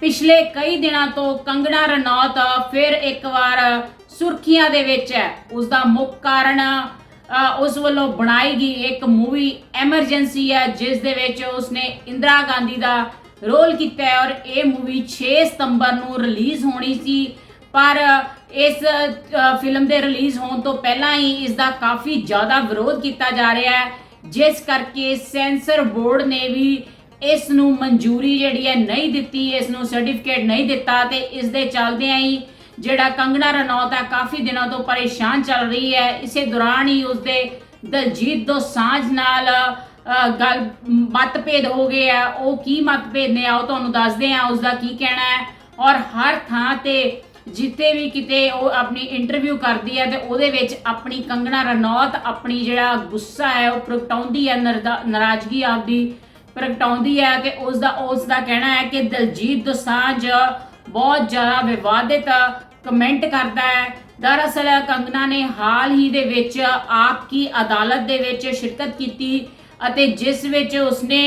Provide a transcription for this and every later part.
ਪਿਛਲੇ ਕਈ ਦਿਨਾਂ ਤੋਂ ਕੰਗਣਾ ਰਣੌਤ ਫਿਰ ਇੱਕ ਵਾਰ ਸੁਰਖੀਆਂ ਦੇ ਵਿੱਚ ਹੈ। ਉਸ ਦਾ ਮੁੱਖ ਕਾਰਨ ਉਸ ਵੱਲੋਂ ਬਣਾਈ ਗਈ ਇੱਕ ਮੂਵੀ ਐਮਰਜੈਂਸੀ ਹੈ, ਜਿਸ ਦੇ ਵਿੱਚ ਉਸਨੇ ਇੰਦਰਾ ਗਾਂਧੀ ਦਾ ਰੋਲ ਕੀਤਾ ਹੈ ਔਰ ਇਹ ਮੂਵੀ 6 ਸਤੰਬਰ ਨੂੰ ਰਿਲੀਜ਼ ਹੋਣੀ ਸੀ। ਪਰ ਇਸ ਫਿਲਮ ਦੇ ਰਿਲੀਜ਼ ਹੋਣ ਤੋਂ ਪਹਿਲਾਂ ਹੀ ਇਸ ਦਾ ਕਾਫੀ ਜ਼ਿਆਦਾ ਵਿਰੋਧ ਕੀਤਾ ਜਾ ਰਿਹਾ ਹੈ। ਜਿਸ ਕਰਕੇ ਸੈਂਸਰ ਬੋਰਡ ਨੇ ਵੀ ਇਸ ਨੂੰ ਮਨਜ਼ੂਰੀ ਜਿਹੜੀ ਹੈ ਨਹੀਂ ਦਿੱਤੀ ਇਸ ਨੂੰ ਸਰਟੀਫਿਕੇਟ ਨਹੀਂ ਦਿੱਤਾ ਤੇ ਇਸ ਦੇ ਚੱਲਦਿਆਂ ਹੀ ਜਿਹੜਾ ਕੰਗਣਾ ਰਣੌਤ ਹੈ, ਕਾਫੀ ਦਿਨਾਂ ਤੋਂ ਪਰੇਸ਼ਾਨ ਚੱਲ ਰਹੀ ਹੈ। ਇਸੇ ਦੌਰਾਨ ਹੀ ਉਸਦੇ ਦਲਜੀਤ ਦੋਸਾਂਝ ਨਾਲ ਗੱਲ, ਮਤਭੇਦ ਹੋ ਗਏ ਆ ਉਹ ਕੀ ਮਤਭੇਦ ਨੇ? ਆਓ ਤੁਹਾਨੂੰ ਦੱਸਦੇ ਆ ਉਸਦਾ ਕੀ ਕਹਿਣਾ ਹੈ। ਔਰ ਹਰ ਥਾਂ ਤੇ ਜਿੱਥੇ ਵੀ ਕਿਤੇ ਉਹ ਆਪਣੀ ਇੰਟਰਵਿਊ ਕਰਦੀ ਹੈ ਤੇ ਉਹਦੇ ਵਿੱਚ ਆਪਣੀ ਕੰਗਣਾ ਰਣੌਤ ਆਪਣੀ ਜਿਹੜਾ ਗੁੱਸਾ ਹੈ, ਉਹ ਪ੍ਰਗਟਾਉਂਦੀ ਹੈ, ਨਰਦਾ- ਨਾਰਾਜ਼ਗੀ ਆਪਦੀ ਪ੍ਰਗਟਾਉਂਦੀ ਹੈ ਕਿ ਉਸ ਦਾ ਉਸ ਦਾ ਕਹਿਣਾ ਹੈ ਕਿ ਦਲਜੀਤ ਦੋਸਾਂਝ ਬਹੁਤ ਜ਼ਿਆਦਾ ਵਿਵਾਦਿਤ ਕਮੈਂਟ ਕਰਦਾ ਹੈ। ਦਰਅਸਲ ਕੰਗਨਾ ਨੇ ਹਾਲ ਹੀ ਦੇ ਵਿੱਚ ਆਪ ਕੀ ਅਦਾਲਤ ਦੇ ਵਿੱਚ ਸ਼ਿਰਕਤ ਕੀਤੀ ਅਤੇ ਜਿਸ ਵਿੱਚ ਉਸਨੇ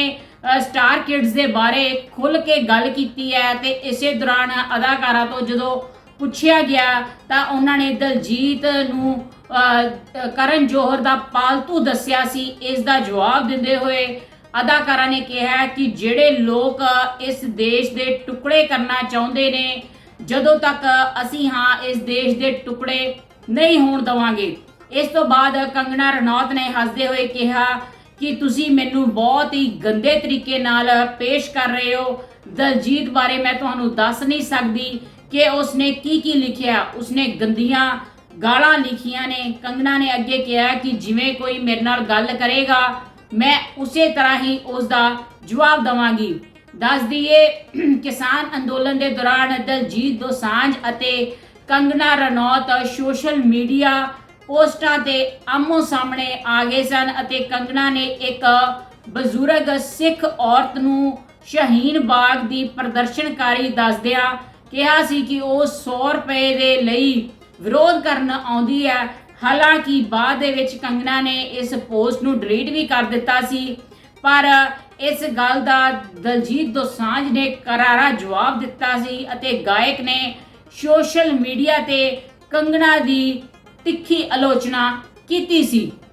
ਸਟਾਰ ਕਿਡਸ ਦੇ ਬਾਰੇ ਖੁੱਲ ਕੇ ਗੱਲ ਕੀਤੀ ਹੈ ਤੇ ਇਸੇ ਦੌਰਾਨ ਅਦਾਕਾਰਾ ਤੋਂ ਜਦੋਂ ਪੁੱਛਿਆ ਗਿਆ ਤਾਂ ਉਹਨਾਂ ਨੇ ਦਲਜੀਤ ਨੂੰ ਕਰਨ ਜੋਹਰ ਦਾ ਪਾਲਤੂ ਦੱਸਿਆ ਸੀ। ਇਸ ਦਾ ਜਵਾਬ ਦਿੰਦੇ ਹੋਏ ਅਦਾਕਾਰਾ ਨੇ ਕਿਹਾ ਕਿ ਜਿਹੜੇ ਲੋਕ ਇਸ ਦੇਸ਼ ਦੇ ਟੁਕੜੇ ਕਰਨਾ ਚਾਹੁੰਦੇ ਨੇ, ਜਦੋਂ ਤੱਕ ਅਸੀਂ ਹਾਂ ਇਸ ਦੇਸ਼ ਦੇ ਟੁਕੜੇ ਨਹੀਂ ਹੋਣ ਦਵਾਂਗੇ। ਇਸ ਤੋਂ ਬਾਅਦ ਕੰਗਣਾ ਰਣੌਤ ਨੇ ਹੱਸਦੇ ਹੋਏ ਕਿਹਾ ਕਿ ਤੁਸੀਂ ਮੈਨੂੰ ਬਹੁਤ ਹੀ ਗੰਦੇ ਤਰੀਕੇ ਨਾਲ ਪੇਸ਼ ਕਰ ਰਹੇ ਹੋ। ਦਲਜੀਤ ਬਾਰੇ ਮੈਂ ਤੁਹਾਨੂੰ ਦੱਸ ਨਹੀਂ ਸਕਦੀ ਕਿ ਉਸਨੇ ਕੀ ਕੀ ਲਿਖਿਆ। ਉਸਨੇ ਗੰਦੀਆਂ ਗਾਲਾਂ ਲਿਖੀਆਂ ਨੇ। ਕੰਗਣਾ ਨੇ ਅੱਗੇ ਕਿਹਾ ਕਿ ਜਿਵੇਂ ਕੋਈ ਮੇਰੇ ਨਾਲ ਗੱਲ ਕਰੇਗਾ ਮੈਂ ਉਸੇ ਤਰ੍ਹਾਂ ਹੀ ਉਸ ਦਾ ਜਵਾਬ ਦਵਾਂਗੀ। ਦੱਸ ਦਈਏ, ਕਿਸਾਨ ਅੰਦੋਲਨ ਦੇ ਦੌਰਾਨ ਦਲਜੀਤ ਦੋਸਾਂਝ ਅਤੇ ਕੰਗਨਾ ਰਣੌਤ ਸੋਸ਼ਲ ਮੀਡੀਆ ਪੋਸਟਾਂ ਤੇ ਆਮੋ ਸਾਹਮਣੇ ਆ ਗਏ ਸਨ ਅਤੇ ਕੰਗਨਾ ਨੇ ਇੱਕ ਬਜ਼ੁਰਗ ਸਿੱਖ ਔਰਤ ਨੂੰ ਸ਼ਹੀਨ ਬਾਗ ਦੀ ਪ੍ਰਦਰਸ਼ਨਕਾਰੀ ਦੱਸਦਿਆਂ ਕਿਹਾ ਸੀ ਕਿ ਉਹ 100 ਰੁਪਏ ਦੇ ਲਈ ਵਿਰੋਧ ਕਰਨ ਆਉਂਦੀ ਹੈ। ਹਾਲਾਂਕਿ ਬਾਅਦ ਦੇ ਵਿੱਚ ਕੰਗਨਾ ਨੇ ਇਸ ਪੋਸਟ ਨੂੰ ਡਿਲੀਟ ਵੀ ਕਰ ਦਿੱਤਾ ਸੀ, ਪਰ ਇਸ ਗੱਲ ਦਾ ਦਲਜੀਤ ਦੋਸਾਂਝ ਨੇ ਕਰਾਰਾ ਜਵਾਬ ਦਿੱਤਾ ਸੀ ਅਤੇ ਗਾਇਕ ਨੇ ਸੋਸ਼ਲ ਮੀਡੀਆ ਤੇ ਕੰਗਨਾ ਦੀ ਤਿੱਖੀ ਆਲੋਚਨਾ ਕੀਤੀ ਸੀ।